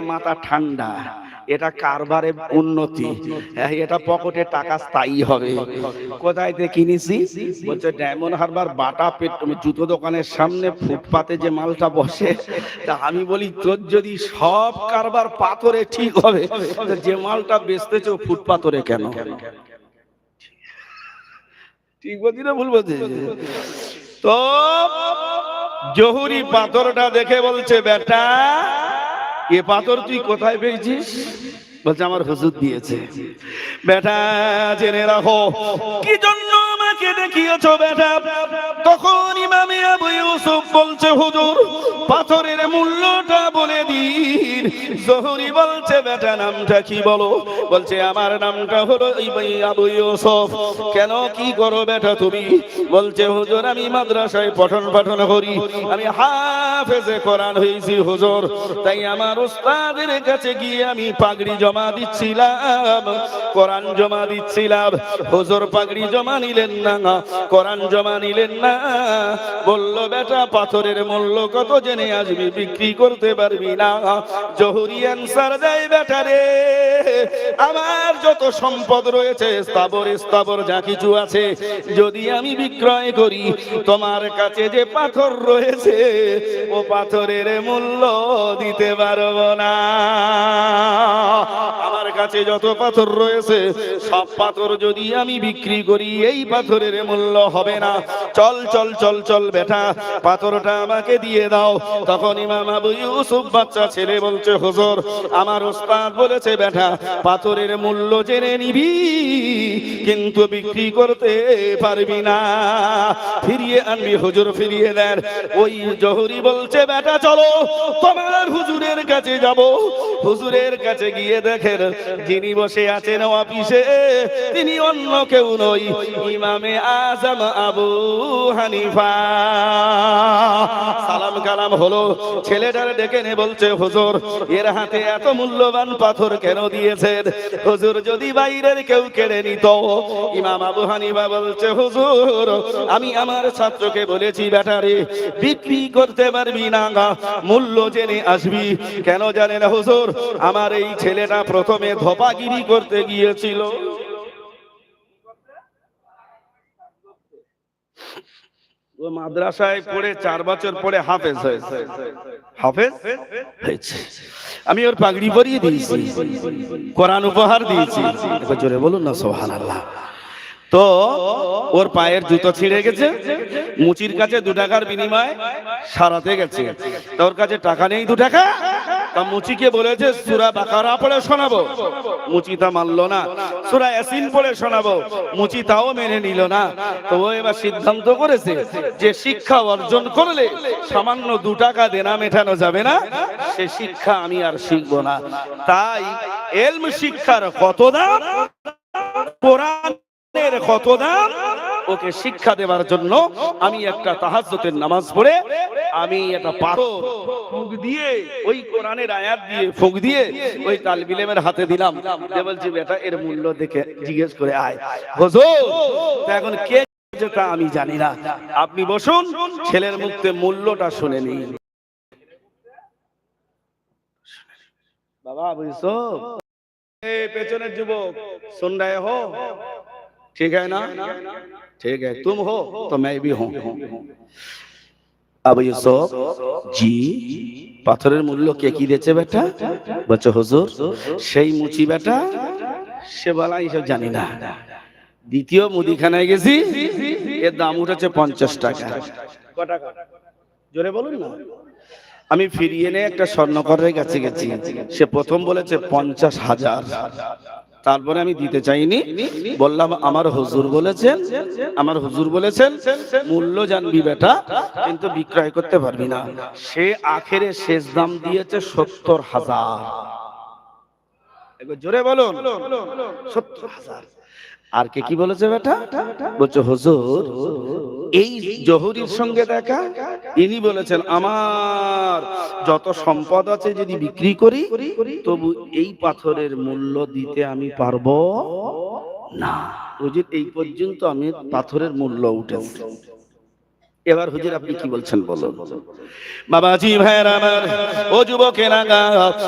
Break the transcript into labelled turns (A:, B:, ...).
A: মাথা ঠান্ডা এটা কারবারে উন্নতি। হ্যাঁ, এটা পকেটে টাকা স্থায়ী হবে। কোথায় কিনেছি? বলছে ডায়মন্ড হারবার বাটা পেট জুতো দোকানের সামনে ফুটপাতে যে মালটা বসে তা আমি বলি তোর যদি সব কারবার পাথরে ঠিক হবে যে মালটা বেচতেছে ফুটপাথরে কেন? ঠিক বলছি না ভুল বলছি? তো জহুরি পাথরটা দেখে বলছে বেটা এ পাথর তুই কোথায় পেয়েছিস? বলছে, আমার হুজুর দিয়েছে। বেটা, জেনে রাখো, কি জন্য আমাকে দেখিয়েছো বেটা? তখন ইমামে আবু ইউসুফ বলছে, হুজুর, পাথরের মূল্যটা বলে দিন। জহুরি বলছে, বেটা, নামটা কি বলো? বলছে, আমার নামটা হলো আবু ইউসুফ। কেন কি করো বেটা তুমি? বলছে, হুজুর, আমি মাদ্রাসায় পঠন পাঠন করি। আমি হাফেজে কোরআন হয়েছি হুজুর। তাই আমার উস্তাদের কাছে গিয়ে আমি পাগড়ি জমা দিচ্ছিলাম, কোরআন জমা দিচ্ছিলাম। হুজুর পাগড়ি জমা নিলেন না, কোরআন জমা নিলেন না। বলল, বেটা পাথরের মূল্য কত জেনে আসবি বিক্রি করতে পারবি না? জহুরি অ্যান্সার দেয়, বেটা রে, আমার যত সম্পদ রয়েছে, স্থাবর স্থাবর, যা কিছু আছে, যদি আমি বিক্রয় করি, তোমার কাছে যে পাথর রয়েছে, ও পাথরের মূল্য দিতে পারব না। কাছে যত পাথর রয়েছে, সব পাথর যদি আমি বিক্রি করি, এই পাথরের মূল্য হবে না। চল চল চল চল, বেটা, পাথরটা আমাকে দিয়ে দাও। তখন ইমাম আবু ইউসুফ বাচ্চা ছেলে বলছে, হুজুর, আমার ওস্তাদ বলেছে, বেটা, পাথরের মূল্য জেনে নিবি, কিন্তু বিক্রি করতে পারবি না। ফিরিয়ে আনবি, হুজুর, ফিরিয়ে দেন। ওই জহুরি বলছে, বেটা, চলো, তোমার হুজুরের কাছে যাব। হুজুরের কাছে গিয়ে দেখেন, যিনি বসে আছেন অফিসে, তিনি অন্য কেউ নই, ইমামে আজম আবু হানিফা। কালাম হলো। ছেলেটার ডেকে নে বলছে, হুজুর, এর হাতে এত মূল্যবান পাথর কেন দিয়েছেন? হুজুর যদি বাইরের কেউ কেড়ে নিত। ইমাম আবু হানিফা বলছে, হুজুর, আমি আমার ছাত্রকে বলেছি, ব্যাটারে, বিক্রি করতে পারবি না মূল্য জেনে আসবি। কেন জানেন হুজুর, আমার এই ছেলেটা প্রথমে ধোপাগিরি করতে গিয়েছিল। মাদ্রাসায় পড়ে চার বছর পরে হাফেজ হয়েছে। হাফেজ? হয়েছে। আমি ওর পাগড়ি পরিয়ে দিয়েছি। কোরআন উপহার দিয়েছি। জোরে বলুন না সোহান আল্লাহ তো ওর পায়ের জুতো ছিঁড়ে গেছে, মুচির কাছে দু টাকার বিনিময়ে সারাতে গেছে। তো ওর কাছে টাকা নেই দু টাকা। তা মুচিকে বলেছে, সুরা বাকারা পড়ে শোনাবো। মুচি তা মানলো না, সুরা ইয়াসিন পড়ে শোনাবো। মুচি তাও মেনে নিল না। তো ও এবার সিদ্ধান্ত করেছে যে শিক্ষা অর্জন করলে সামান্য দু টাকা দেনা মেটানো যাবে না, সে শিক্ষা আমি আর শিখব না। তাই এলম শিক্ষার কত দাম? কোরআনের কত দাম? ওকে শিক্ষা দেওয়ার জন্য আমি একটা তাহাজের নামাজ পড়ে আমি একটা পাথর ফুক দিয়ে ওই কোরআনের আয়াত দিয়ে ফুক দিয়ে ওই তালবিলেমের হাতে দিলাম। যে বলছি, বেটা, এর মূল্য দেখে জিজ্ঞেস করে আয়। হুজুর এখন কে যেটা আমি জানি না। আপনি বসুন, ছেলের মুখতে মূল্যটা শুনে নিন। বাবা, বুঝছ? পেছনের যুবক সন্ধ্যায় হোক ठीक है ना ठीक है तुम हो तो मैं भी हूं আবু ইউসুফ জি পাথরের মূল্য কে কি দিয়েছে বেটা বলছে হুজুর সেই মুচি বেটা সে বলা এইসব জানি না দ্বিতীয় মুদিখানায় গেছি এর দাম উঠেছে পঞ্চাশ টাকা ক টাকা জোরে বলুন না আমি ফিরিয়ে এনে একটা স্বর্ণকরের কাছে গেছি সে প্রথম বলেছে পঞ্চাশ হাজার তারপরে আমি দিতে চাইনি। বললাম, আমার হুজুর বলেছেন, আমার হুজুর বলেছেন, মূল্য জানবি বেটা, কিন্তু বিক্রয় করতে পারবি না। সে আখেরে শেষ দাম দিয়েছে সত্তর হাজার। জোরে বলুন। সত্তর হাজার। আর কে কি বলেছে বেটা? বলছে, হুজুর, এই জহুরির সঙ্গে দেখা, ইনি বলেছেন, আমার যত সম্পদ আছে যদি বিক্রি করি, তবু এই পাথরের মূল্য দিতে আমি পারব না। হুজুর, এই পর্যন্ত আমি পাথরের মূল্য উঠেছে। এবার হুজুর, আপনি কি বলছেন বলুন। বাবাজি ভাইয়ের আমার, ও যুবকেরা